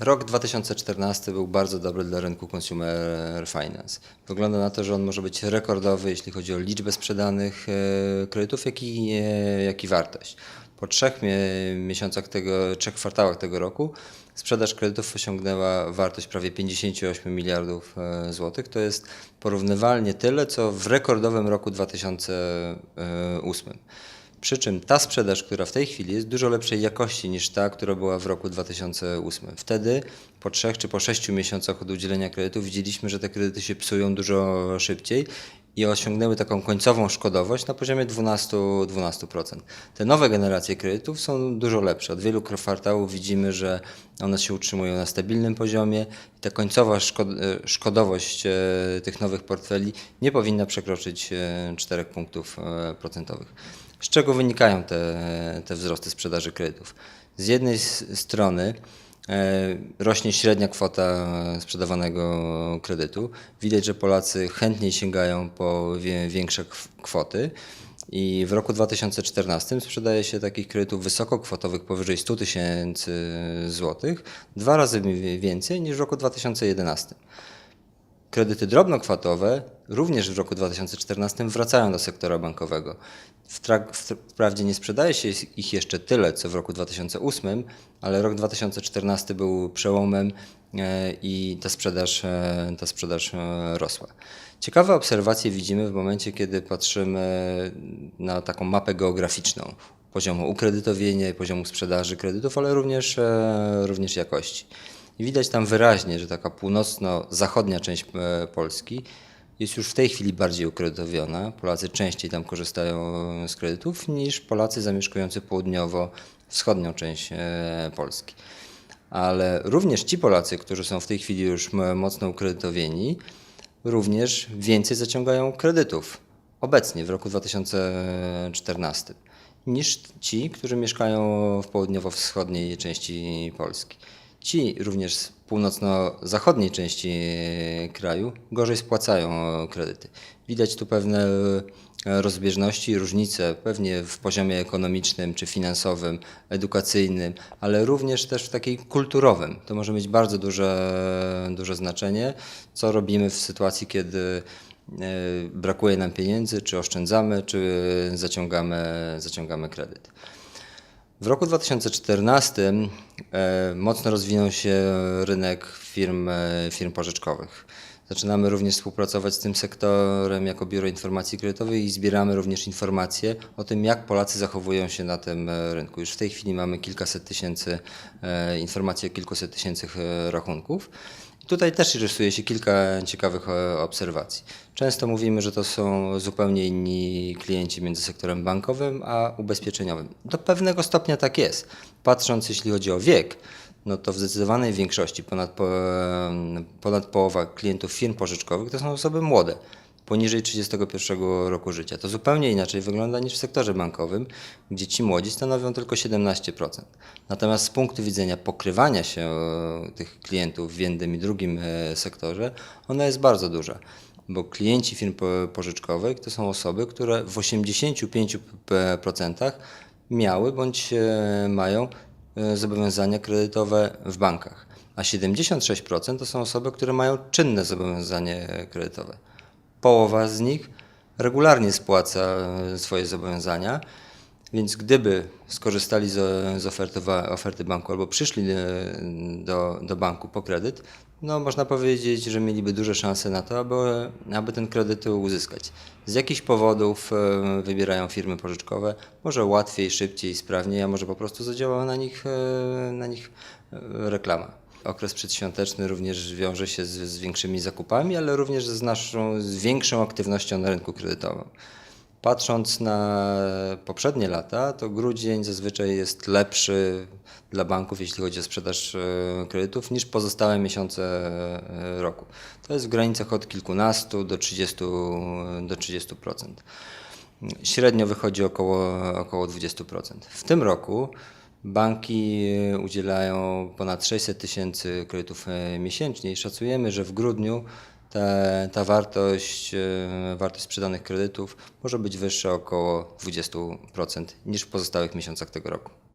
Rok 2014 był bardzo dobry dla rynku consumer finance. Wygląda na to, że on może być rekordowy, jeśli chodzi o liczbę sprzedanych e, kredytów, jak i, e, jak i wartość. Po trzech mie- miesiącach tego, trzech kwartałach tego roku sprzedaż kredytów osiągnęła wartość prawie 58 miliardów e, złotych. To jest porównywalnie tyle, co w rekordowym roku 2008. Przy czym ta sprzedaż, która w tej chwili jest dużo lepszej jakości niż ta, która była w roku 2008. Wtedy po trzech czy po sześciu miesiącach od udzielenia kredytu widzieliśmy, że te kredyty się psują dużo szybciej i osiągnęły taką końcową szkodowość na poziomie 12%. 12%. Te nowe generacje kredytów są dużo lepsze. Od wielu kwartałów widzimy, że one się utrzymują na stabilnym poziomie i ta końcowa szkod- e, szkodowość e, tych nowych portfeli nie powinna przekroczyć e, 4 punktów e, procentowych. Z czego wynikają te, te wzrosty sprzedaży kredytów? Z jednej strony e, rośnie średnia kwota sprzedawanego kredytu. Widać, że Polacy chętniej sięgają po większe kw- kwoty. I w roku 2014 sprzedaje się takich kredytów wysokokwotowych powyżej 100 tysięcy złotych, dwa razy więcej niż w roku 2011. Kredyty drobnokwatowe również w roku 2014 wracają do sektora bankowego. Wprawdzie nie sprzedaje się ich jeszcze tyle, co w roku 2008, ale rok 2014 był przełomem e, i ta sprzedaż, e, ta sprzedaż e, rosła. Ciekawe obserwacje widzimy w momencie, kiedy patrzymy na taką mapę geograficzną poziomu ukredytowienia poziomu sprzedaży kredytów, ale również, również jakości. I widać tam wyraźnie, że taka północno-zachodnia część Polski jest już w tej chwili bardziej ukredytowiona. Polacy częściej tam korzystają z kredytów niż Polacy zamieszkujący południowo-wschodnią część e, Polski. Ale również ci Polacy, którzy są w tej chwili już mocno ukredytowieni, również więcej zaciągają kredytów obecnie w roku 2014 niż ci, którzy mieszkają w południowo-wschodniej części Polski. Ci również z północno-zachodniej części kraju gorzej spłacają kredyty. Widać tu pewne e, rozbieżności, różnice pewnie w poziomie ekonomicznym czy finansowym, edukacyjnym, ale również też w takiej kulturowym. To może mieć bardzo duże, duże znaczenie, co robimy w sytuacji, kiedy e, brakuje nam pieniędzy, czy oszczędzamy, czy zaciągamy, zaciągamy kredyt. W roku 2014 e, mocno rozwinął się rynek firm, e, firm pożyczkowych. Zaczynamy również współpracować z tym sektorem jako Biuro Informacji Kredytowej i zbieramy również informacje o tym, jak Polacy zachowują się na tym e, rynku. Już w tej chwili mamy kilkaset tysięcy informacji o kilkuset tysięcy rachunków. Tutaj też rysuje się kilka ciekawych e, obserwacji. Często mówimy, że to są zupełnie inni klienci między sektorem bankowym a ubezpieczeniowym. Do pewnego stopnia tak jest. Patrząc, jeśli chodzi o wiek, no to w zdecydowanej większości, ponad, po, ponad połowa klientów firm pożyczkowych to są osoby młode, poniżej 31 roku życia. To zupełnie inaczej wygląda niż w sektorze bankowym, gdzie ci młodzi stanowią tylko 17%. Natomiast z punktu widzenia pokrywania się e, tych klientów w jednym i drugim e, sektorze, ona jest bardzo duża. Bo klienci firm po- pożyczkowych to są osoby, które w 85% miały bądź e, mają zobowiązania kredytowe w bankach, a 76% to są osoby, które mają czynne zobowiązanie kredytowe. Połowa z nich regularnie spłaca e, swoje zobowiązania, więc gdyby skorzystali z, oferty, oferty banku albo przyszli e, do, do banku po kredyt, no można powiedzieć, że mieliby duże szanse na to, aby, aby ten kredyt uzyskać. Z jakichś powodów e, wybierają firmy pożyczkowe, może łatwiej, szybciej, sprawniej, a może po prostu zadziałała na nich, na nich reklama. Okres przedświąteczny również wiąże się z, z większymi zakupami, ale również z naszą, z większą aktywnością na rynku kredytowym. Patrząc na poprzednie lata, to grudzień zazwyczaj jest lepszy dla banków, jeśli chodzi o sprzedaż e, kredytów, niż pozostałe miesiące e, roku. To jest w granicach od kilkunastu do 30%. Do 30%. Średnio wychodzi około, około 20%. W tym roku banki udzielają ponad 600 tysięcy kredytów e, miesięcznie i szacujemy, że w grudniu ta, ta wartość, e, wartość sprzedanych kredytów może być wyższa około 20% niż w pozostałych miesiącach tego roku.